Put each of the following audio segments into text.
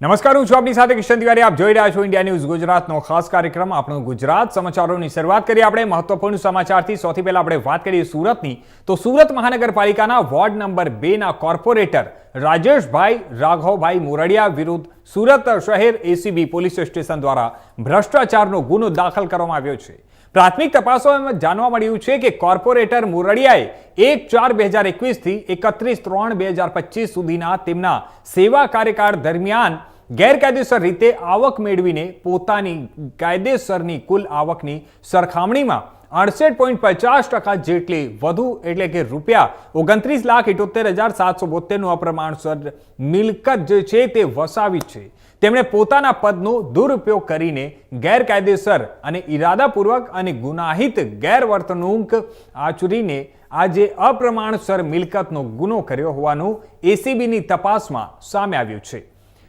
નમસ્કાર, હું છું આપની સાથે કિશન તિવારી. આપ જોઈ રહ્યા છો ઇન્ડિયા ન્યૂઝ ગુજરાતનો ખાસ કાર્યક્રમ. આપણો ગુજરાત સમાચારોની શરૂઆત કરીએ આપણે મહત્વપૂર્ણ સમાચારથી. સૌથી પહેલા આપણે વાત કરીએ સુરતની. તો સુરત મહાનગરપાલિકાના વોર્ડ નંબર બેના કોર્પોરેટર રાજેશભાઈ રાઘવભાઈ મોરડિયા વિરુદ્ધ સુરત શહેર એસીબી પોલીસ સ્ટેશન દ્વારા ભ્રષ્ટાચારનો ગુનો દાખલ કરવામાં આવ્યો છે. પ્રાથમિક તપાસોમાં જાણવા મળ્યું છે કે કોર્પોરેટર મુરડિયાએ એક ચાર બે હજાર એકવીસથી એકત્રીસ ત્રણ બે હજાર પચીસ સુધીના તેમના સેવા કાર્યકાળ દરમિયાન ગેરકાયદેસર રીતે આવક મેળવીને પોતાની કાયદેસરની કુલ આવકની સરખામણીમાં અડસઠ પોઈન્ટ પચાસ ટકા જેટલી વધુ એટલે કે રૂપિયા ઓગણત્રીસ લાખ ઇઠોતેર હજાર સાતસો બોતેરનું અપ્રમાણસર મિલકત જે છે તે વસાવી છે. તેમણે પોતાના પદનો દુરુપયોગ કરીને ગેરકાયદેસર અને ઇરાદાપૂર્વક અને ગુનાહિત ગેરવર્તણૂક આચરીને આજે અપ્રમાણસર મિલકતનો ગુનો કર્યો હોવાનું એસીબીની તપાસમાં સામે આવ્યું છે.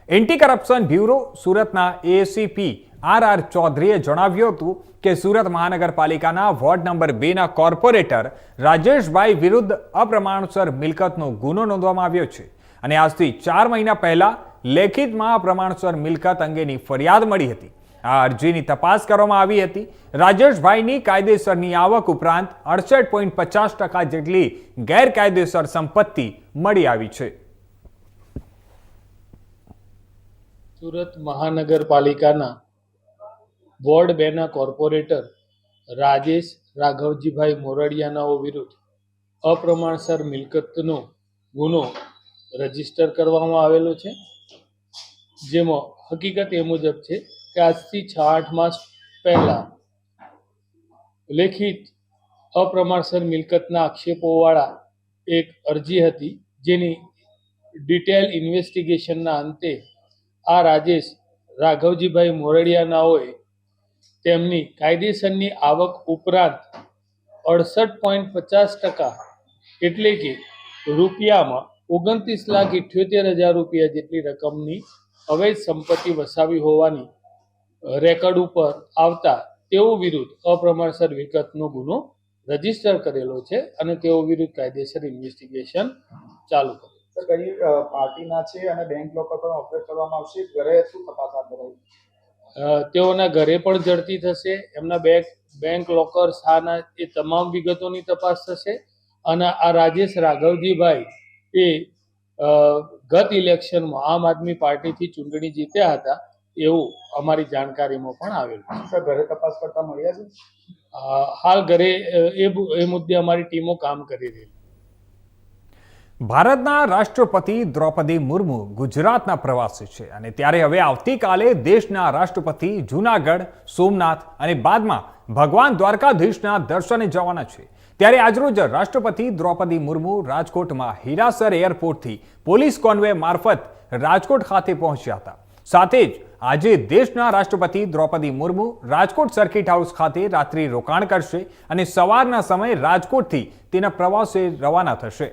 એન્ટી કરપ્શન બ્યુરો સુરતના એસીપી આર આર ચૌધરીએ જણાવ્યું હતું કે સુરત મહાનગરપાલિકાના વોર્ડ નંબર બેના કોર્પોરેટર રાજેશભાઈ વિરુદ્ધ અપ્રમાણસર મિલકતનો ગુનો નોંધવામાં આવ્યો છે અને આજથી ચાર મહિના પહેલા લેખિતમાં પ્રમાણસર મિલકત અંગેની ફરિયાદ મળી હતી. આ અરજીની તપાસ કરવામાં આવી હતી. રાજેશભાઈની કાયદેસરની આવક ઉપરાંત અડસઠ પોઈન્ટ પચાસ ટકા જેટલી ગેરકાયદેસર સંપત્તિ મળી આવી છે. સુરત મહાનગરપાલિકાના વોર્ડ બેના કોર્પોરેટર રાજેશ રાઘવજીભાઈ મોરડિયાનાઓ વિરુદ્ધ અપ્રમાણસર મિલકતનો ગુનો રજિસ્ટર કરવામાં આવેલો છે. જેમાં હકીકત એ મુજબ છે કે આજથી છ આઠ માસ પહેલાં લેખિત અપ્રમાણસર મિલકતના આક્ષેપોવાળા એક અરજી હતી જેની ડિટેલ ઇન્વેસ્ટિગેશનના અંતે આ રાજેશ રાઘવજીભાઈ મોરડિયાનાઓએ તેમની કાયદેસરની આવક ઉપરાંત અડસઠ પોઈન્ટ પચાસ ટકા એટલે કે રૂપિયામાં ઓગણત્રીસ લાખ ઇઠ્યોતેર હજાર રૂપિયા જેટલી રકમની અવૈધ સંપત્તિ વસાવી હોવાની રેકર્ડ ઉપર આવતા તેઓ વિરુદ્ધ અપ્રમાણસર વિગતનો ગુનો રજિસ્ટર કરેલો છે અને તેઓ વિરુદ્ધ કાયદેસર ઇન્વેસ્ટિગેશન ચાલુ સર કઈ પાર્ટીના છે અને બેંક લોકર પણ ઓપરેટ કરવામાં આવશે? ઘરે શું તપાસ હાથ તેઓના ઘરે પણ ઝડપી થશે. એમના બેંક બેંક લોકર શાના એ તમામ વિગતોની તપાસ થશે. અને આ રાજેશ રાઘવજીભાઈ એ ગત ઇલેક્શનમાં આમ આદમી પાર્ટીથી ચૂંટણી જીત્યા હતા એવું અમારી જાણકારીમાં પણ આવેલું છે. ઘરે તપાસ કરતા મળ્યા છે? હાલ ઘરે એ એ મુદ્દે અમારી ટીમો કામ કરી રહી ભારતના રાષ્ટ્રપતિ દ્રૌપદી મુર્મુ ગુજરાતના પ્રવાસી છે અને ત્યારે હવે આવતીકાલે દેશના રાષ્ટ્રપતિ જૂનાગઢ સોમનાથ અને બાદમાં ભગવાન દ્વારકાધીશના દર્શને જવાના છે. ત્યારે આજરોજ રાષ્ટ્રપતિ દ્રૌપદી મુર્મુ રાજકોટમાં હીરાસર એરપોર્ટથી પોલીસ કોન્વે મારફત રાજકોટ ખાતે પહોંચ્યા હતા. સાથે જ આજે દેશના રાષ્ટ્રપતિ દ્રૌપદી મુર્મુ રાજકોટ સર્કિટ હાઉસ ખાતે રાત્રિ રોકાણ કરશે અને સવારના સમયે રાજકોટથી તેના પ્રવાસે રવાના થશે.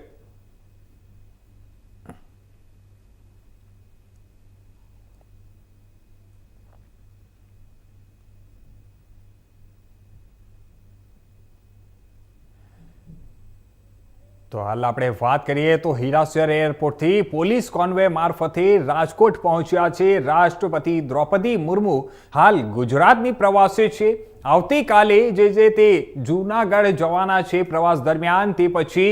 તો હાલ આપણે વાત કરીએ તો હીરાસર એરપોર્ટથી પોલીસ કોન્વે મારફતે રાજકોટ પહોંચ્યા છે. રાષ્ટ્રપતિ દ્રૌપદી મુર્મુ હાલ ગુજરાતની પ્રવાસે છે. આવતીકાલે જે જે તે જૂનાગઢ જવાના છે પ્રવાસ દરમિયાન તે પછી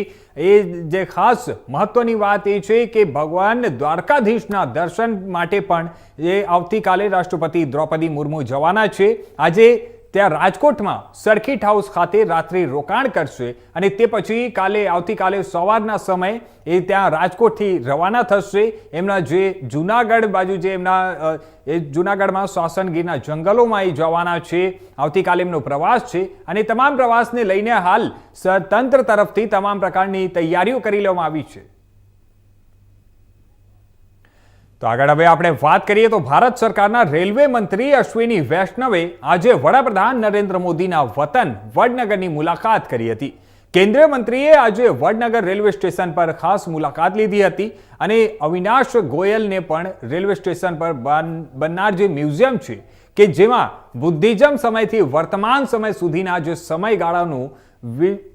એ જે ખાસ મહત્વની વાત એ છે કે ભગવાન દ્વારકાધીશના દર્શન માટે પણ એ આવતીકાલે રાષ્ટ્રપતિ દ્રૌપદી મુર્મુ જવાના છે. આજે ત્યાં રાજકોટમાં સર્કિટ હાઉસ ખાતે રાત્રિ રોકાણ કરશે અને તે પછી કાલે, આવતીકાલે સવારના સમયે એ ત્યાં રાજકોટથી રવાના થશે. એમના જે જુનાગઢ બાજુ જે એમના એ જુનાગઢમાં શ્વાસનગીરના જંગલોમાં એ જવાના છે. આવતીકાલે એમનો પ્રવાસ છે અને તમામ પ્રવાસને લઈને હાલ તંત્ર તરફથી તમામ પ્રકારની તૈયારીઓ કરી લેવામાં આવી છે. તો આગળ હવે આપણે વાત કરીએ તો ભારત સરકારના રેલવે મંત્રી અશ્વિની વૈષ્ણવે આજે વડાપ્રધાન નરેન્દ્ર મોદીના વતન વડનગરની મુલાકાત કરી હતી. કેન્દ્રીય મંત્રીએ આજે વડનગર રેલવે સ્ટેશન પર ખાસ મુલાકાત લીધી હતી અને અવિનાશ ગોયલને પણ રેલવે સ્ટેશન પર બન- બનનાર જે મ્યુઝિયમ છે કે જેમાં બુદ્ધિઝમ સમયથી વર્તમાન સમય સુધીના જે સમયગાળાનું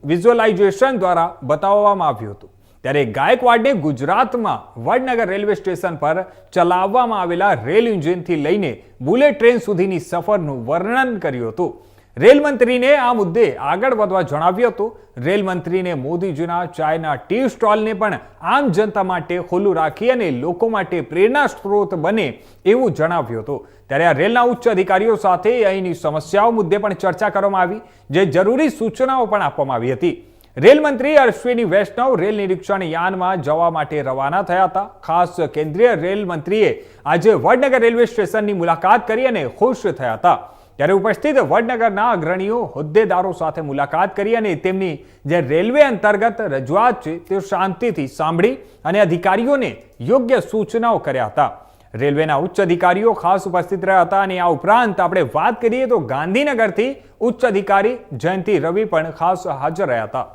વિઝ્યુઅલાઇઝેશન દ્વારા બતાવવામાં આવ્યું હતું. ત્યારે ગાયકવાડને ગુજરાતમાં વડનગર રેલવે સ્ટેશન પર ચલાવવામાં આવેલા રેલ ઇન્જિનથી લઈને બુલેટ ટ્રેન સુધીની સફરનું વર્ણન કર્યું હતું. રેલ મંત્રીને આ મુદ્દે આગળ વધવા જણાવ્યું હતું. રેલ મંત્રીને મોદીજીના ચાયના ટી સ્ટોલને પણ આમ જનતા માટે ખુલ્લું રાખી અને લોકો માટે પ્રેરણા સ્ત્રોત બને એવું જણાવ્યું હતું. ત્યારે આ રેલના ઉચ્ચ અધિકારીઓ સાથે અહીંની સમસ્યાઓ મુદ્દે પણ ચર્ચા કરવામાં આવી, જે જરૂરી સૂચનાઓ પણ આપવામાં આવી હતી. રેલ મંત્રી અશ્વિની વૈષ્ણવ રેલ નિરીક્ષણ યાનમાં જવા માટે રવાના થયા હતા. ખાસ કેન્દ્રીય રેલ મંત્રીએ આજે વડનગર રેલવે સ્ટેશનની મુલાકાત કરી અને ખુશ થયા હતા. ત્યારે ઉપસ્થિત વડનગરના અગ્રણીઓ, હોદ્દેદારો સાથે મુલાકાત કરી અને તેમની જે રેલવે અંતર્ગત રજૂઆત છે તે શાંતિથી સાંભળી અને અધિકારીઓને યોગ્ય સૂચનાઓ કર્યા હતા. રેલવેના ઉચ્ચ અધિકારીઓ ખાસ ઉપસ્થિત રહ્યા હતા અને આ ઉપરાંત આપણે વાત કરીએ તો ગાંધીનગરથી ઉચ્ચ અધિકારી જયંતિ રવિ પણ ખાસ હાજર રહ્યા હતા.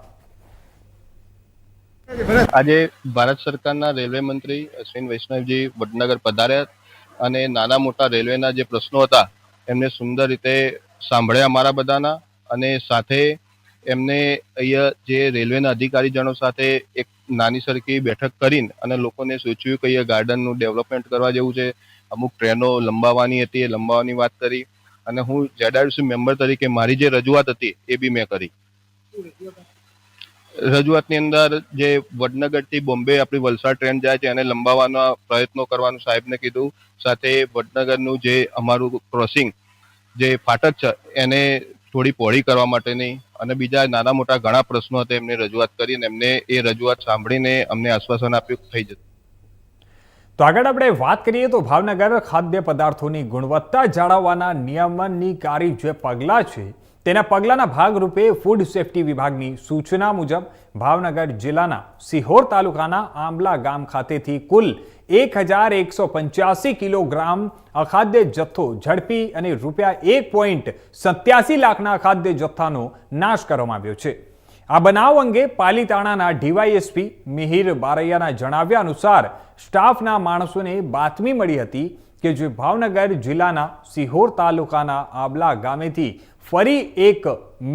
આજે ભારત સરકારના રેલવે મંત્રી અશ્વિન વૈષ્ણવજી વડનગર પધાર્યા અને નાના મોટા રેલવેના જે પ્રશ્નો હતા, એમને સુંદર રીતે સાંભળ્યા અમારા બધાના અને સાથે એમને અહીંયા જે રેલવેના અધિકારીજનો સાથે એક નાની સરખી બેઠક કરીને અને લોકોને સૂચવ્યું કે અહીંયા ગાર્ડનનું ડેવલપમેન્ટ કરવા જેવું છે, અમુક ટ્રેનો લંબાવવાની હતી, એ લંબાવવાની વાત કરી અને હું જેડાયુસી મેમ્બર તરીકે, મારી જે રજૂઆત હતી એ બી મેં કરી. રજૂઆતની અંદર જે વડનગરથી બોમ્બે આપણી વલસાડ ટ્રેન જાય છે, એને લંબાવવાના પ્રયત્નો કરવાનું સાહેબને કીધું. સાથે વડનગરનું જે અમારું ક્રોસિંગ જે ફાટક છે, એને થોડી પહોળી કરવા માટેની અને બીજા નાના મોટા ઘણા પ્રશ્નો હતા, એમને રજૂઆત કરીને એમને એ રજૂઆત સાંભળીને અમને આશ્વાસન આપ્યું થઈ જશે. તો આગળ આપણે વાત કરીએ તો ભાવનગર ખાદ્ય પદાર્થોની ગુણવત્તા જાળવવાના નિયમનની કારી જે પગલાં છે તેના પગલાંના ભાગરૂપે ફૂડ સેફ્ટી વિભાગની સૂચના મુજબ ભાવનગર જિલ્લાના સિહોર તાલુકાના આંબલા ગામ ખાતેથી કુલ એક હજાર એકસો પંચ્યાસી કિલોગ્રામ અખાદ્ય જથ્થો ઝડપી અને રૂપિયા એક પોઈન્ટ સત્યાસી લાખના અખાદ્ય જથ્થાનો નાશ કરવામાં આવ્યો છે. આ બનાવ અંગે પાલીતાણાના ડીવાયએસપી મિહિર બારૈયાના જણાવ્યા અનુસાર સ્ટાફના માણસોને બાતમી મળી હતી કે જે ભાવનગર જિલ્લાના સિહોર તાલુકાના આબલા ગામેથી ફરી એક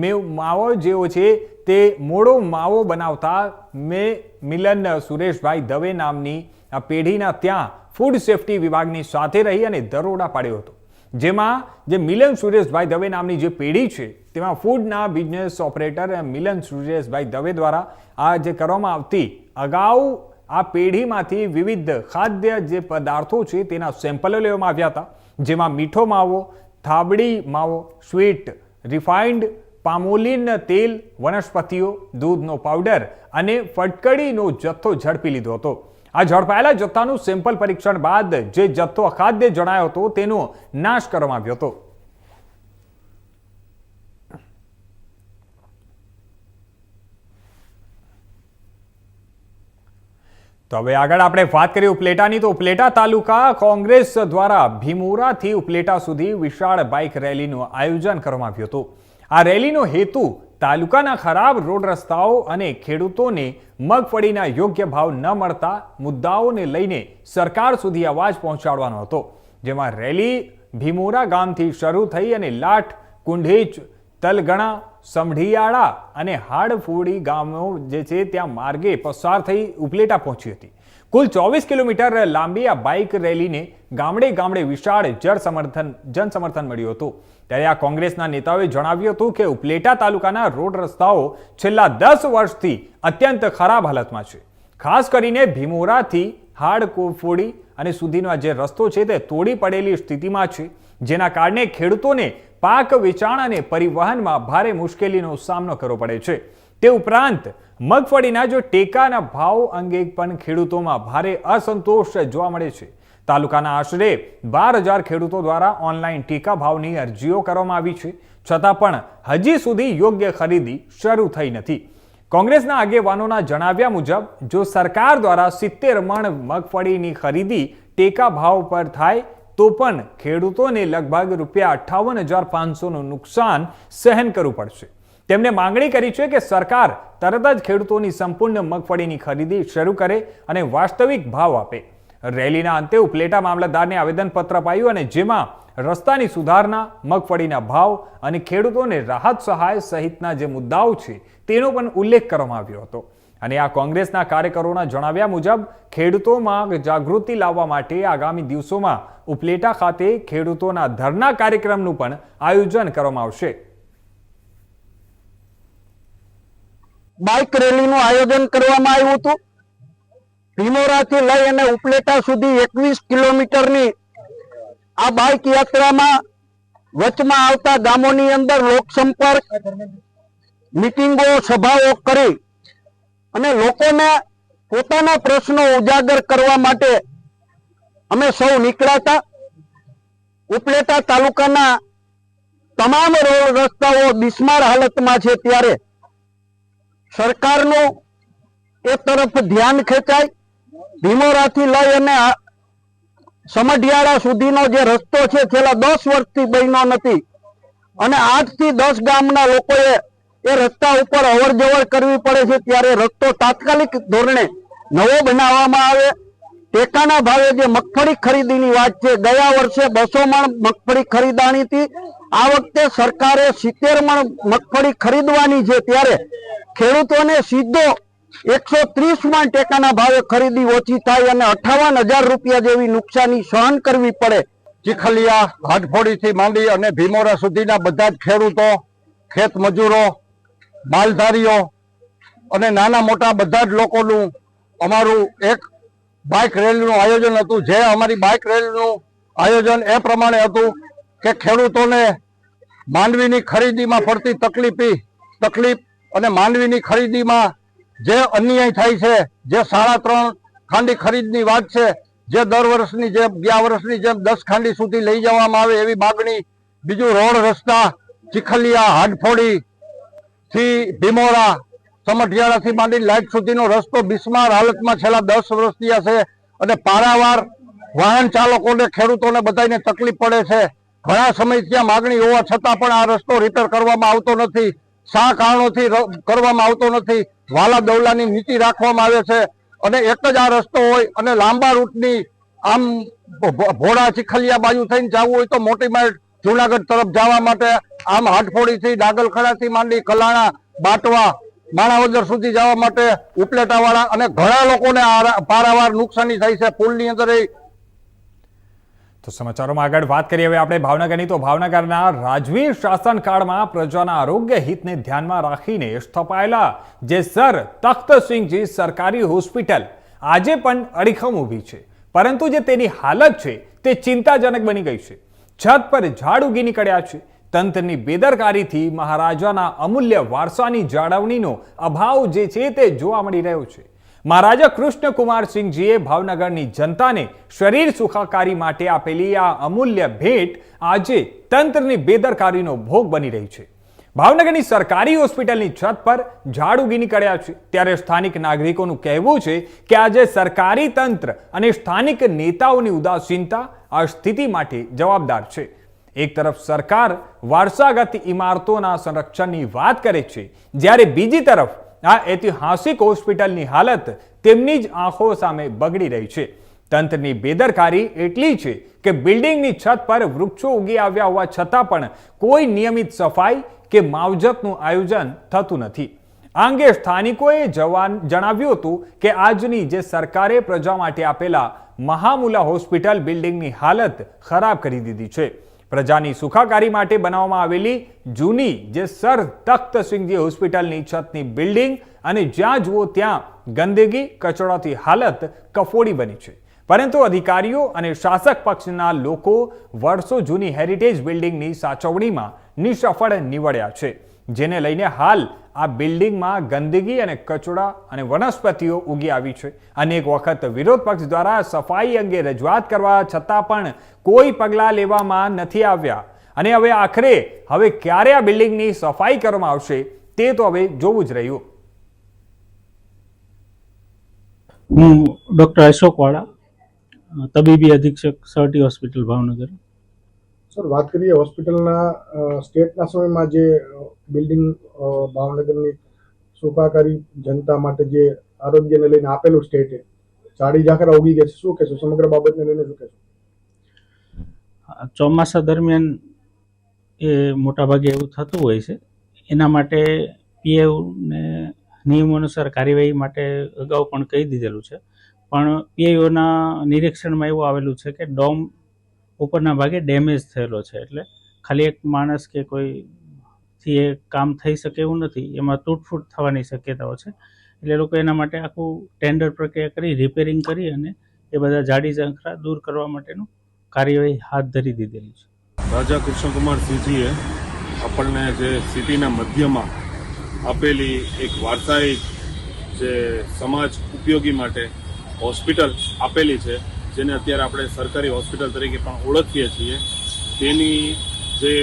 મેવ માવો જેવો છે. તે મોડો માવો બનાવતા મેં મિલન સુરેશભાઈ દવે નામની આ પેઢીના ત્યાં ફૂડ સેફ્ટી વિભાગની સાથે રહી અને દરોડા પાડ્યો હતો. જેમાં જે મિલન સુરેશભાઈ દવે નામની જે પેઢી છે, તેમાં ફૂડના બિઝનેસ ઓપરેટર મિલન સુરેશભાઈ દવે દ્વારા આ જે કરવામાં આવતી અગાઉ આ પેઢીમાંથી વિવિધ ખાદ્ય જે પદાર્થો છે, તેના સેમ્પલો લેવામાં આવ્યા હતા. જેમાં મીઠો માવો થાબડી માવો, સ્વીટ, રિફાઇન્ડ પામોલિન તેલ, વનસ્પતિઓ, દૂધનો પાવડર અને ફટકડીનો જથ્થો ઝડપી લીધો હતો. આ ઝડપાયેલા જથ્થાનું સેમ્પલ પરીક્ષણ બાદ જે જથ્થો અખાદ્ય જણાયો હતો તેનો નાશ કરવામાં આવ્યો હતો. તો હવે આગળ આપણે વાત કરીએ ઉપલેટાની. તો ઉપલેટા તાલુકા કોંગ્રેસ દ્વારા ભીમોરાથી ઉપલેટા સુધી વિશાળ બાઇક રેલીનું આયોજન કરવામાં આવ્યું હતું. આ રેલીનો હેતુ તાલુકાના ખરાબ રોડ રસ્તાઓ અને ખેડૂતોને મગફળીના યોગ્ય ભાવ ન મળતા મુદ્દાઓને લઈને સરકાર સુધી અવાજ પહોંચાડવાનો હતો. જેમાં રેલી ભીમોરા ગામથી શરૂ થઈ અને લાઠ કુંઢેચ તલગણા સમઢિયાળા અને હાડફોડી ગામો જે છે ત્યાં માર્ગે પસાર થઈ ઉપલેટા પહોંચી હતી. કુલ ચોવીસ કિલોમીટર લાંબી આ બાઇક રેલીને ગામડે ગામડે વિશાળ જળ સમર્થન, જન સમર્થન મળ્યું હતું. ત્યારે આ કોંગ્રેસના નેતાઓએ જણાવ્યું હતું કે ઉપલેટા તાલુકાના રોડ રસ્તાઓ છેલ્લા દસ વર્ષથી અત્યંત ખરાબ હાલતમાં છે. ખાસ કરીને ભીમોરાથી હાડકોફોડી અને સુધીનો આ જે રસ્તો છે તે તોડી પડેલી સ્થિતિમાં છે. જેના કારણે ખેડૂતોને પાક વેચાણ અને પરિવહનમાં ભારે મુશ્કેલીનો સામનો કરવો પડે છે. તે ઉપરાંત, મગફળીના જો ટેકાના ભાવ અંગે પણ ખેડૂતોમાં ભારે અસંતોષ જોવા મળે છે. તાલુકાના આશરે બાર હજાર ખેડૂતો દ્વારા ઓનલાઈન ટેકા ભાવની અરજીઓ કરવામાં આવી છે. છતાં પણ હજી સુધી યોગ્ય ખરીદી શરૂ થઈ નથી. કોંગ્રેસના આગેવાનોના જણાવ્યા મુજબ, જો સરકાર દ્વારા સિત્તેર મણ મગફળીની ખરીદી ટેકા ભાવ પર થાય તો પણ ખેડૂતોને લગભગ રૂપિયા અઠ્ઠાવન હજાર પાંચસોનું નુકસાન સહન કરવું પડશે. તેમણે માંગણી કરી છે કે સરકાર તરત જ ખેડૂતોની સંપૂર્ણ મગફળીની ખરીદી શરૂ કરે અને વાસ્તવિક ભાવ આપે. રેલીના અંતે ઉપલેટા મામલતદારને આવેદનપત્ર અપાયું અને જેમાં રસ્તાની સુધારણા મગફળીના ભાવ અને ખેડૂતોને રાહત સહાય સહિતના જે મુદ્દાઓ છે તેનો પણ ઉલ્લેખ કરવામાં આવ્યો હતો. અને આ કોંગ્રેસના કાર્યકરોના જણાવ્યા મુજબ ખેડૂતોમાં જાગૃતિ લાવવા માટે આગામી દિવસોમાં ઉપલેટા ખાતે ખેડૂતોના ધરના કાર્યક્રમનું પણ આયોજન કરવામાં આવશે. બાઇક રેલીનું આયોજન કરવામાં આવ્યું હતું. ભીમોરાથી લઈ અને ઉપલેટા સુધી એકવીસ કિલોમીટરની આ બાઇક યાત્રામાં વચમાં આવતા ગામોની અંદર લોકસંપર્ક, મિટિંગો, સભાઓ કરી અને લોકોને પોતાના પ્રશ્નો ઉજાગર કરવા માટે અમે સૌ નીકળ્યા હતા ઉપલેટા તાલુકાના તમામ રોડ રસ્તાઓ બિસ્માર હાલતમાં છે ત્યારે સરકારનું એ તરફ ધ્યાન ખેંચાય, ભીમોરાથી લઈ અને સમઢિયાળા સુધીનો જે રસ્તો છે છેલ્લા દસ વર્ષથી બન્યો નથી અને આઠથી દસ ગામના લોકોએ એ રસ્તા ઉપર અવર કરવી પડે છે ત્યારે રસ્તો તાત્કાલિક ધોરણે નવો બનાવવામાં આવે ટેકાના ભાવે જે મગફળી ખરીદીની વાત છે, ગયા વર્ષે બસો મણ મગફળી ખરીદાણી હતી. આ વખતે સરકારે સિત્તેર મણ મગફળી ખરીદવાની છે, ત્યારે ખેડૂતોને સીધો એકસો ત્રીસ મણ ટેકાના ભાવે ખરીદી ઓછી થાય અને અઠાવન હજાર રૂપિયા જેવી નુકસાની સહન કરવી પડે. ચીખલિયા હાટફોડીથી માંડી અને ભીમોરા સુધીના બધા જ ખેડૂતો, ખેત મજૂરો, માલધારીઓ અને નાના મોટા બધા જ લોકોનું અમારું એક બાઇક રેલીનું આયોજન હતું. જે અમારી બાઇક રેલીનું આયોજન એ પ્રમાણે હતું કે ખેડૂતોને માંડવીની ખરીદીમાં પડતી તકલીફી, તકલીફ અને માંડવીની ખરીદીમાં જે અન્યાય થાય છે, જે સાડા ત્રણ ખાંડી ખરીદની વાત છે, જે દર વર્ષની જેમ, ગયા વર્ષની જેમ દસ ખાંડી સુધી લઈ જવામાં આવે એવી માગણી, બીજું રોડ રસ્તા, ચીખલિયા હાડફોડી થી ભીમોરા સમઢિયાળાથી માંડી લાઈટ સુધીનો રસ્તો બિસ્માર હાલતમાં છેલ્લા દસ વર્ષથી છે અને પારાવાર વાહન ચાલકોને, ખેડૂતોને બધાને તકલીફ પડે છે. ઘણા સમય ત્યાં માગણી હોવા છતાં પણ આ રસ્તો રિપેર કરવામાં આવતો નથી. શા કારણોથી કરવામાં આવતો નથી? વાલા દવલાની નીતિ રાખવામાં આવે છે. અને એક જ આ રસ્તો હોય અને લાંબા રૂટની આમ ભોળા ચીખલિયા બાજુ થઈને જવું હોય તો મોટી માર્ટ જુનાગઢ તરફ જવા માટે આમ હાટફોડીથી ડાગલખડાથી માંડી કલાણા, બાટવા માણાવદર સુધી જવા માટે ઉપલેટાવાળા અને ઘણા લોકોને પારાવાર નુકસાની થાય છે. પુલની અંદર તો સમાચારોમાં આગળ વાત કરીએ. હવે આપણે ભાવનગરની. તો ભાવનગરના રાજવીર શાસનકાળમાં પ્રજાના આરોગ્ય હિતને ધ્યાનમાં રાખીને સ્થપાયેલા જે સર તખ્તસિંહજી સરકારી હોસ્પિટલ આજે પણ અડીખમ ઊભી છે. પરંતુ જે તેની હાલત છે, તે ચિંતાજનક બની ગઈ છે. છત પર ઝાડ ઉગી નીકળ્યા છે. તંત્રની બેદરકારીથી મહારાજાના અમૂલ્ય વારસાની જાળવણીનો અભાવ જે છે તે જોવા મળી રહ્યો છે. મહારાજા કૃષ્ણકુમારસિંહજીએ ભાવનગરની જનતાને શરીર સુખાકારી માટે આપેલી આ અમૂલ્ય ભેટ આજે તંત્રની બેદરકારીનો ભોગ બની રહી છે. ભાવનગરની સરકારી હોસ્પિટલની છત પર ઝાડ ઉગી નીકળ્યા છે. ત્યારે સ્થાનિક નાગરિકોનું કહેવું છે કે આજે સરકારી તંત્ર અને સ્થાનિક નેતાઓની ઉદાસીનતા આ સ્થિતિ માટે જવાબદાર છે. એક તરફ સરકાર વારસાગત ઇમારતોના સંરક્ષણની વાત કરે છે, જ્યારે બીજી તરફ આ ઐતિહાસિક હોસ્પિટલની હાલત તેમની જ આંખો સામે બગડી રહી છે. તંત્રની બેદરકારી એટલી છે કે બિલ્ડિંગની છત પર વૃક્ષો ઉગી આવ્યા હોવા છતાં પણ કોઈ નિયમિત સફાઈ કે માવજતનું આયોજન થતું નથી. આ અંગે સ્થાનિકોએ જવાન, જણાવ્યું હતું કે આજની જે સરકારે પ્રજા માટે આપેલા મહામુલા હોસ્પિટલ બિલ્ડિંગની હાલત ખરાબ કરી દીધી છે. પ્રજાની સુખાકારી માટે બનાવવામાં આવેલી જૂની જે સર તખ્તસિંહજી હોસ્પિટલની છતની બિલ્ડિંગ અને જ્યાં જુઓ ત્યાં ગંદકી કચડાથી હાલત કફોડી બની છે. પરંતુ અધિકારીઓ અને શાસક પક્ષના લોકો વર્ષો જૂની હેરિટેજ બિલ્ડિંગની સાચવણીમાં નિસફળ નીવડ્યા છે. જેને લઈને હાલ આ બિલ્ડિંગમાં ગંદકી અને કચરા અને વનસ્પતિઓ ઉગી આવી છે. અનેક વખત વિરોધ પક્ષ દ્વારા સફાઈ અંગે રજૂઆત કરવા છતાં પણ કોઈ પગલાં લેવામાં નથી આવ્યા. અને હવે આખરે, હવે ક્યારે આ બિલ્ડિંગની સફાઈ કરવામાં આવશે તે તો હવે જોવું જ રહ્યું. હું ડૉક્ટર અશોકવાળા વાળા, તબીબી અધિક્ષક, સરટી હોસ્પિટલ ભાવનગર. સર, વાત કરીએ હોસ્પિટલના સ્ટેટના સમયમાં જે બિલ્ડિંગ ભાવનગરની સુખાકારી જનતા માટે જે આરોગ્યને લઈને આપેલું સ્ટેટે ચાડી ઝાકરા ઉગી ગયા છે. શું કહેશો? સમગ્ર બાબતને લઈને શું કહેશો? ચોમાસા દરમિયાન એ મોટાભાગે એવું થતું હોય છે. એના માટે પીએવ ને નિયમો અનુસાર કાર્યવાહી માટે અગાઉ પણ કહી દીધેલું છે. પણ પીઆઈઓના નિરીક્ષણમાં એવું આવેલું છે કે ડોમ ઉપરના ભાગે ડેમેજ થયેલો છે. એટલે ખાલી એક માણસ કે કોઈ થી એ કામ થઈ શકે એવું નથી. એમાં તૂટફૂટ થવાની શક્યતાઓ છે. એટલે લોકો એના માટે આખું ટેન્ડર પ્રક્રિયા કરી રિપેરિંગ કરી અને એ બધા જાડી ઝંખરા દૂર કરવા માટેનું કાર્યવાહી હાથ ધરી દીધેલી છે. રાજા કૃષ્ણકુમાર સિંહજીએ આપણને જે સિટીના મધ્યમાં આપેલી એક વારસાઈ જે સમાજ ઉપયોગી માટે હોસ્પિટલ આપેલી છે જેને અત્યારે આપણે સરકારી હોસ્પિટલ તરીકે પણ ઓળખીએ છીએ, તેની જે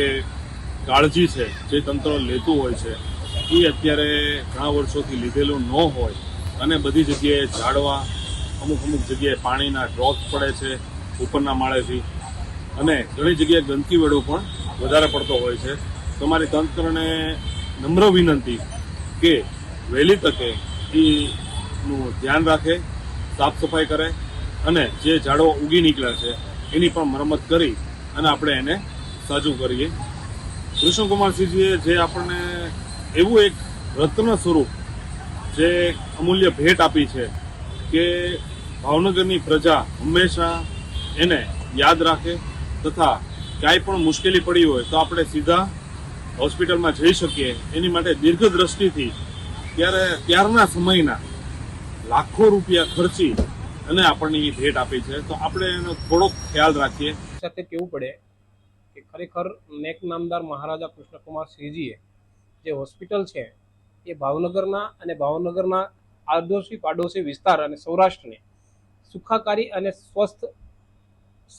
કાળજી છે, જે તંત્ર લેતું હોય છે, એ અત્યારે ઘણા વર્ષોથી લીધેલું ન હોય. અને બધી જગ્યાએ ઝાડવા, અમુક અમુક જગ્યાએ પાણીના ડ્રોપ પડે છે ઉપરના માળેથી. અને ઘણી જગ્યાએ ગંદકી વેળો પણ વધારે પડતો હોય છે. તમારી તંત્રને નમ્ર વિનંતી કે વહેલી તકે એનું ધ્યાન રાખે, સાફ સફાઈ કરે અને જે ઝાડો ઉગી નીકળ્યા છે, એની પણ મરમત કરી અને આપણે એને સાજું કરીએ. કૃષ્ણકુમારસિંહજીએ જે આપણને એવું એક રત્ન સ્વરૂપ જે અમૂલ્ય ભેટ આપી છે કે ભાવનગરની પ્રજા હંમેશા એને યાદ રાખે તથા ક્યાંય પણ મુશ્કેલી પડી હોય તો આપણે સીધા હોસ્પિટલમાં જઈ શકીએ. એની માટે દીર્ઘ દ્રષ્ટિથી ત્યારે ત્યારના સમયના લાખો રૂપિયા ખર્ચી અને આપણને એ ભેટ આપે છે. તો આપણે એનો થોડોક ખ્યાલ રાખીએ. સાથે કહેવું પડે કે ખરેખર નેક નામદાર મહારાજા કૃષ્ણકુમાર સિંહજીએ જે હોસ્પિટલ છે, એ ભાવનગરના અને ભાવનગરના આડોશી પાડોશી વિસ્તાર અને સૌરાષ્ટ્રને સુખાકારી અને સ્વસ્થ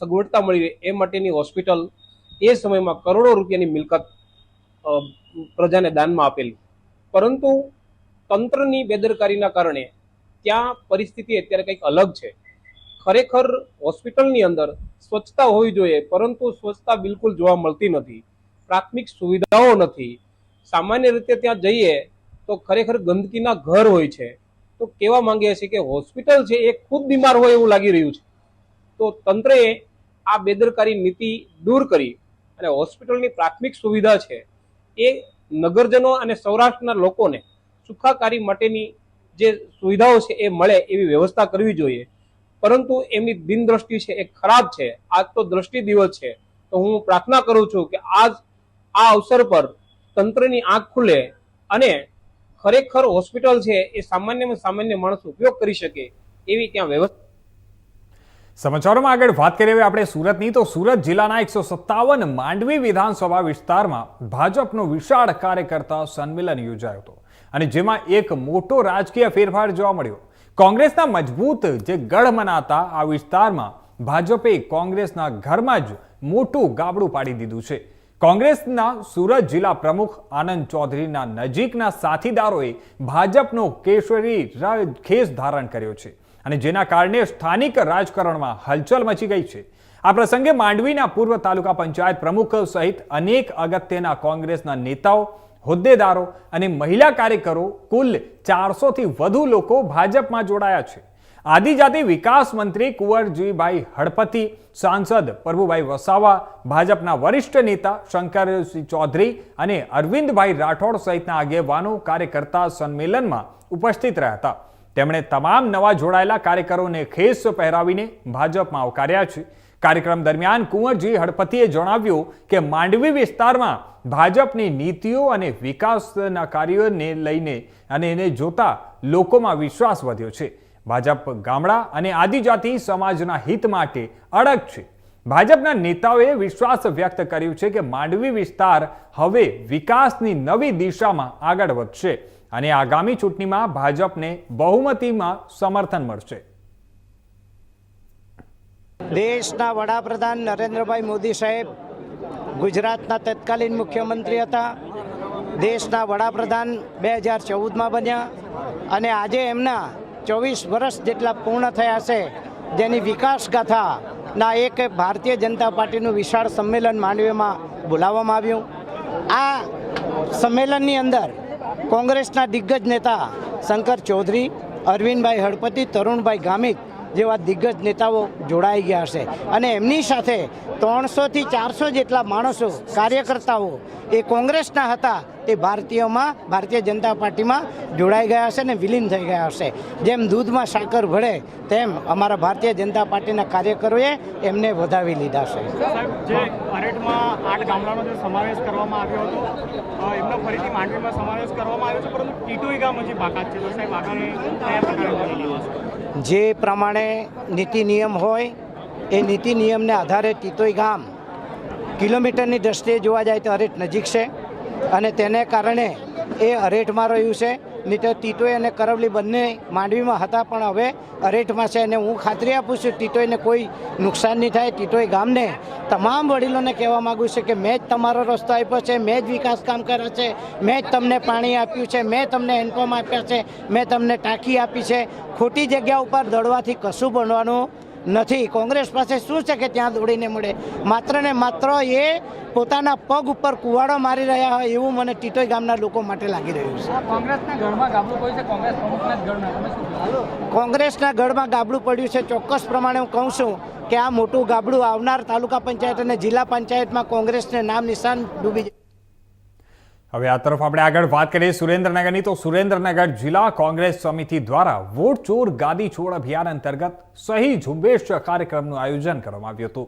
સગવડતા મળી રહે એ માટેની હોસ્પિટલ એ સમયમાં કરોડો રૂપિયાની મિલકત પ્રજાને દાનમાં આપેલી. પરંતુ તંત્રની બેદરકારીના કારણે ત્યાં પરિસ્થિતિ અત્યારે કંઈક અલગ છે? ખરેખર હોસ્પિટલની અંદર સ્વચ્છતા હોવી જોઈએ, પરંતુ સ્વચ્છતા બિલકુલ જોવા મળતી નથી. પ્રાથમિક સુવિધાઓ નથી. સામાન્ય રીતે ત્યાં જઈએ તો ખરેખર ગંદકીના ઘર હોય છે. તો કહેવા માંગીએ છીએ કે હોસ્પિટલ છે એ ખુદ બીમાર હોય એવું લાગી રહ્યું છે. તો તંત્રએ આ બેદરકારી નીતિ દૂર કરી અને હોસ્પિટલની પ્રાથમિક સુવિધા છે એ નગરજનો અને સૌરાષ્ટ્રના લોકોને સુખાકારી માટેની જે સુવિધાઓ છે એ મળે એવી વ્યવસ્થા કરવી જોઈએ. પરંતુ એમની દિનદ્રષ્ટિ છે એ ખરાબ છે. આજ તો દ્રષ્ટિ દિવસ છે. તો હું પ્રાર્થના કરું છું કે આજ આ અવસર પર તંત્રની આંખ ખુલે અને ખરેખર હોસ્પિટલ છે એ સામાન્યમાં સામાન્ય માણસ ઉપયોગ કરી શકે એવી ત્યાં વ્યવસ્થા સમાચારોમાં આગળ વાત કરીએ આપણે સુરતની. તો સુરત જિલ્લાના એકસો સત્તાવન માંડવી વિધાનસભા વિસ્તારમાં ભાજપનો વિશાળ કાર્યકર્તા સંમેલન યોજાયો હતો. અને જેમાં એક મોટો રાજકીય ફેરફાર જોવા મળ્યો. કોંગ્રેસના મજબૂત જે ગઢ મનાતા આ વિસ્તારમાં ભાજપે કોંગ્રેસના ઘરમાં જ મોટું ગાબડું પાડી દીધું છે. કોંગ્રેસના સુરત જિલ્લા પ્રમુખ આનંદ ચૌધરીના નજીકના સાથીદારોએ ભાજપનો કેસરી ખેસ ધારણ કર્યો છે અને જેના કારણે સ્થાનિક રાજકારણમાં હલચલ મચી ગઈ છે. આ પ્રસંગે માંડવીના પૂર્વ તાલુકા પંચાયત પ્રમુખ સહિત અનેક અગત્યના કોંગ્રેસના નેતાઓ હોદ્દેદારો અને મહિલા કાર્યકરો કુલ ચારસોથી વધુ લોકો ભાજપમાં જોડાયા છે. આદિજાતિ વિકાસ મંત્રી કુંવરજીભાઈ હળપતિ, સાંસદ પ્રભુભાઈ વસાવા, ભાજપના વરિષ્ઠ નેતા શંકરસિંહ ચૌધરી અને અરવિંદભાઈ રાઠોડ સહિતના આગેવાનો કાર્યકર્તા સંમેલનમાં ઉપસ્થિત રહ્યા હતા. તેમણે તમામ નવા જોડાયેલા કાર્યકરોને ખેસ પહેરાવીને ભાજપમાં આવકાર્યા છે. કાર્યક્રમ દરમિયાન કુંવરજી હળપતિએ જણાવ્યું કે માંડવી વિસ્તારમાં ભાજપની નીતિઓ અને વિકાસના કાર્યોને લઈને અને એને જોતા લોકોમાં વિશ્વાસ વધ્યો છે. ભાજપ ગામડા અને આદિજાતિ સમાજના હિત માટે અડગ છે. ભાજપના નેતાઓએ વિશ્વાસ વ્યક્ત કર્યું છે કે માંડવી વિસ્તાર હવે વિકાસની નવી દિશામાં આગળ વધશે અને આગામી ચૂંટણીમાં ભાજપને બહુમતીમાં સમર્થન મળશે. દેશના વડાપ્રધાન નરેન્દ્રભાઈ મોદી સાહેબ ગુજરાતના તત્કાલીન મુખ્યમંત્રી હતા. દેશના વડાપ્રધાન બે હજાર ચૌદમાં બન્યા અને આજે એમના ચોવીસ વર્ષ જેટલા પૂર્ણ થયા છે જેની વિકાસ ગાથાના એક ભારતીય જનતા પાર્ટીનું વિશાળ સંમેલન માંડવીમાં બોલાવવામાં આવ્યું. આ સંમેલનની અંદર કોંગ્રેસના દિગ્ગજ નેતા શંકર ચૌધરી, અરવિંદભાઈ હળપતિ, તરુણભાઈ ગામિત જેવા દિગ્ગજ નેતાઓ જોડાઈ ગયા હશે. અને એમની સાથે ત્રણસોથી ચારસો જેટલા માણસો કાર્યકર્તાઓ એ કોંગ્રેસના હતા એ ભારતીયોમાં ભારતીય જનતા પાર્ટીમાં જોડાઈ ગયા હશે ને વિલીન થઈ ગયા હશે. જેમ દૂધમાં સાકર ભળે તેમ અમારા ભારતીય જનતા પાર્ટીના કાર્યકરોએ એમને વધાવી લીધા છે. સાહેબ આઠ ગામડાનો જે સમાવેશ કરવામાં આવ્યો હતો એમનો ફરીથી માંડવીમાં સમાવેશ કરવામાં આવ્યો છે પરંતુ ટીટોઈ ગામ હજી બાકાત છે. તો સાહેબ આગામી કયા પ્રકારે જે પ્રમાણે નીતિ નિયમ હોય, એ નીતિ નિયમને આધારે ટીતોઈ ગામ કિલોમીટરની દ્રષ્ટિએ જોવા જાય તો અરેટ નજીક છે. અને તેને કારણે એ અરેઠમાં રહ્યું છે. નહીં તો અને કરવલી બંને માંડવીમાં હતા, પણ હવે અરેઠમાં છે અને હું ખાતરી આપું છું, ટીટોઈને કોઈ નુકસાન નહીં થાય. ટીટોઈ ગામને તમામ વડીલોને કહેવા માગું છું કે મેં જ તમારો રસ્તો આપ્યો છે, મેં જ વિકાસ કામ કર્યા છે, મેં જ તમને પાણી આપ્યું છે, મેં તમને હેન્ડપંપ આપ્યા છે, મેં તમને ટાંકી આપી છે. ખોટી જગ્યા ઉપર દોડવાથી કશું બનવાનું નથી. કોંગ્રેસ પાસે શું છે કે ત્યાં દોડીને મળે? માત્ર ને માત્ર એ પોતાના પગ ઉપર કુવાડો મારી રહ્યા હોય એવું મને ટીટોઈ ગામના લોકો માટે લાગી રહ્યું છે. કોંગ્રેસના ગઢમાં ગાબડું પડ્યું છે. ચોક્કસ પ્રમાણે હું કહું છું કે આ મોટું ગાબડું આવનાર તાલુકા પંચાયત અને જિલ્લા પંચાયતમાં કોંગ્રેસને નામ નિશાન ડૂબી જાય. હવે આ તરફ આપણે આગળ વાત કરીએ સુરેન્દ્રનગરની. તો સુરેન્દ્રનગર જિલ્લા કોંગ્રેસ સમિતિ દ્વારા વોટ ચોર ગાદી છોડ અભિયાન અંતર્ગત સહી ઝુંબેશ કાર્યક્રમનું આયોજન કરવામાં આવ્યું હતું.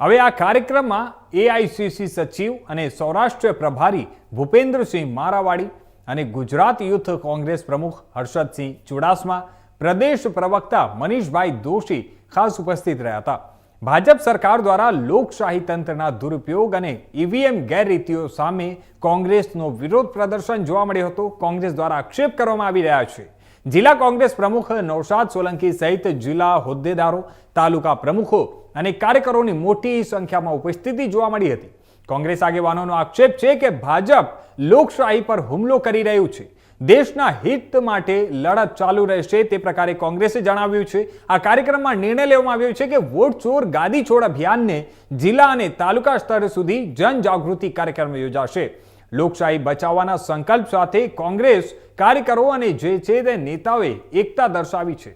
હવે આ કાર્યક્રમમાં એઆઈસીસી સચિવ અને સૌરાષ્ટ્ર પ્રભારી ભૂપેન્દ્રસિંહ મારાવાડી અને ગુજરાત યુથ કોંગ્રેસ પ્રમુખ હર્ષદસિંહ ચુડાસમા, પ્રદેશ પ્રવક્તા મનીષભાઈ દોશી ખાસ ઉપસ્થિત રહ્યા હતા. ભાજપ સરકાર દ્વારા લોકશાહી તંત્રના દુરુપયોગ અને ઈવીએમ ગેરરીતિઓ સામે કોંગ્રેસનો વિરોધ પ્રદર્શન જોવા મળ્યો હતો. કોંગ્રેસ દ્વારા આક્ષેપ કરવામાં આવી રહ્યા છે. જિલ્લા કોંગ્રેસ પ્રમુખ નૌશાદ સોલંકી સહિત જિલ્લા હોદ્દેદારો, તાલુકા પ્રમુખો અને કાર્યકરોની મોટી સંખ્યામાં ઉપસ્થિતિ જોવા મળી હતી. કોંગ્રેસ આગેવાનોનો આક્ષેપ છે કે ભાજપ લોકશાહી પર હુમલો કરી રહ્યું છે. દેશના હિત માટે લડત ચાલુ રહેશે તે પ્રકારે કોંગ્રેસે જણાવ્યું છે. આ કાર્યક્રમમાં નિર્ણય લેવામાં આવ્યો છે કે વોટ ચોર ગાદી છોડ અભિયાનને જિલ્લા અને તાલુકા સ્તર સુધી જનજાગૃતિ કાર્યક્રમ યોજાશે. લોકશાહી બચાવવાના સંકલ્પ સાથે કોંગ્રેસ કાર્યકરો અને જે છે તે નેતાઓએ એકતા દર્શાવી છે.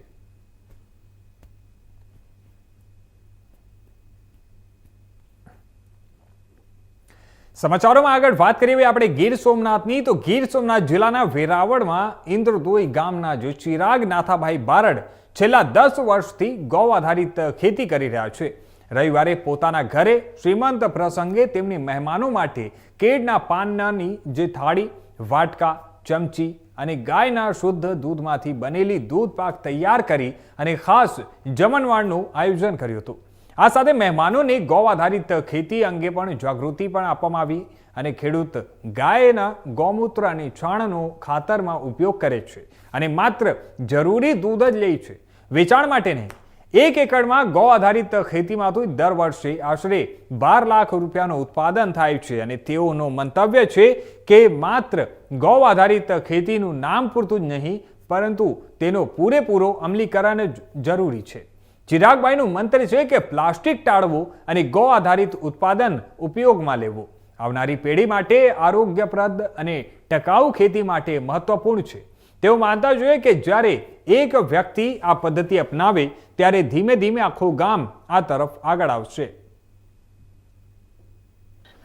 સમાચારોમાં આગળ વાત કરીએ આપણે ગીર સોમનાથની. તો ગીર સોમનાથ જિલ્લાના વેરાવળમાં ઇન્દ્રદોઈ ગામના જે ચિરાગ નાથાભાઈ બારડ છેલ્લા દસ વર્ષથી ગૌ આધારિત ખેતી કરી રહ્યા છે. રવિવારે પોતાના ઘરે શ્રીમંત પ્રસંગે તેમની મહેમાનો માટે કેળના પાનની જે થાળી, વાટકા, ચમચી અને ગાયના શુદ્ધ દૂધમાંથી બનેલી દૂધ પાક તૈયાર કરી અને ખાસ જમણવારનું આયોજન કર્યું હતું. આ સાથે મહેમાનોને ગૌ આધારિત ખેતી અંગે પણ જાગૃતિ પણ આપવામાં આવી અને ખેડૂત ગાયના ગૌમૂત્ર અને છાણનો ખાતરમાં ઉપયોગ કરે છે અને માત્ર જરૂરી દૂધ જ લે છે. વેચાણ માટે નહીં, એક એકડમાં ગૌ આધારિત ખેતીમાંથી દર વર્ષે આશરે બાર લાખ રૂપિયાનું ઉત્પાદન થાય છે અને તેઓનું મંતવ્ય છે કે માત્ર ગૌ આધારિત ખેતીનું નામ પૂરતું જ નહીં, પરંતુ તેનો પૂરેપૂરો અમલીકરણ જ જરૂરી છે. ચિરાગભાઈનું મંત્ર છે કે પ્લાસ્ટિક ટાળવું અને ગૌ આધારિત ઉત્પાદન ઉપયોગમાં લેવું. આવનારી પેઢી માટે આરોગ્યપ્રદ અને ટકાઉ ખેતી માટે મહત્વપૂર્ણ છે. તેઓ માનતા જોઈએ કે જ્યારે એક વ્યક્તિ આ પદ્ધતિ અપનાવે, ત્યારે ધીમે ધીમે આખું ગામ આ તરફ આગળ આવશે.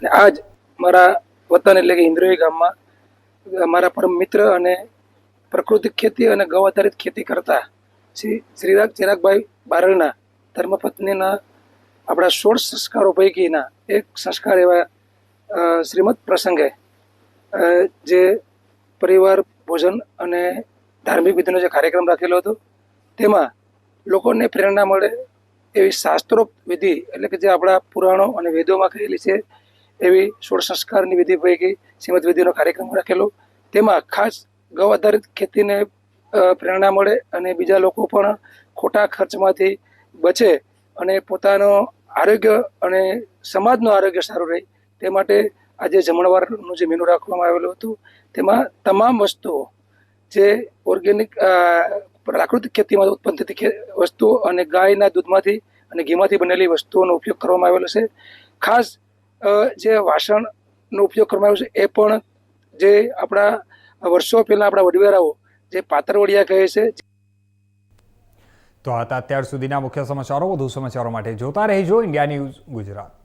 આજ મારા વતન એટલે કે ઇન્દ્રોઈ ગામમાં મારા પરમ મિત્ર અને પ્રાકૃતિક ખેતી અને ગૌ આધારિત ખેતી કરતા શ્રી શ્રીરાગ ચિરાગભાઈ બારડના ધર્મપત્નીના આપણા સોળ સંસ્કારો પૈકીના એક સંસ્કાર એવા શ્રીમદ પ્રસંગે જે પરિવાર, ભોજન અને ધાર્મિક વિધિનો જે કાર્યક્રમ રાખેલો હતો, તેમાં લોકોને પ્રેરણા મળે એવી શાસ્ત્રોક્ત વિધિ એટલે કે જે આપણા પુરાણો અને વેદોમાં કહેલી છે, એવી સોળ સંસ્કારની વિધિ પૈકી શ્રીમદ વિધિનો કાર્યક્રમ રાખેલો. તેમાં ખાસ ગૌ આધારિત ખેતીને પ્રેરણા મળે અને બીજા લોકો પણ ખોટા ખર્ચમાંથી બચે અને પોતાનો આરોગ્ય અને સમાજનું આરોગ્ય સારું રહે તે માટે આજે જમણવારનું જે મેનુ રાખવામાં આવેલું હતું, તેમાં તમામ વસ્તુઓ જે ઓર્ગેનિક પ્રાકૃતિક ખેતીમાં ઉત્પન્ન થતી વસ્તુઓ અને ગાયના દૂધમાંથી અને ઘીમાંથી બનેલી વસ્તુઓનો ઉપયોગ કરવામાં આવેલો છે. ખાસ જે વાસણનો ઉપયોગ કરવામાં આવ્યો છે, એ પણ જે આપણા વર્ષો પહેલાં આપણા વડવેરાઓ જે પાતરવડિયા કહે છે. તો હતા અત્યાર સુધીના મુખ્ય સમાચારો. વધુ સમાચારો માટે જોતા રહેજો. India news Gujarat.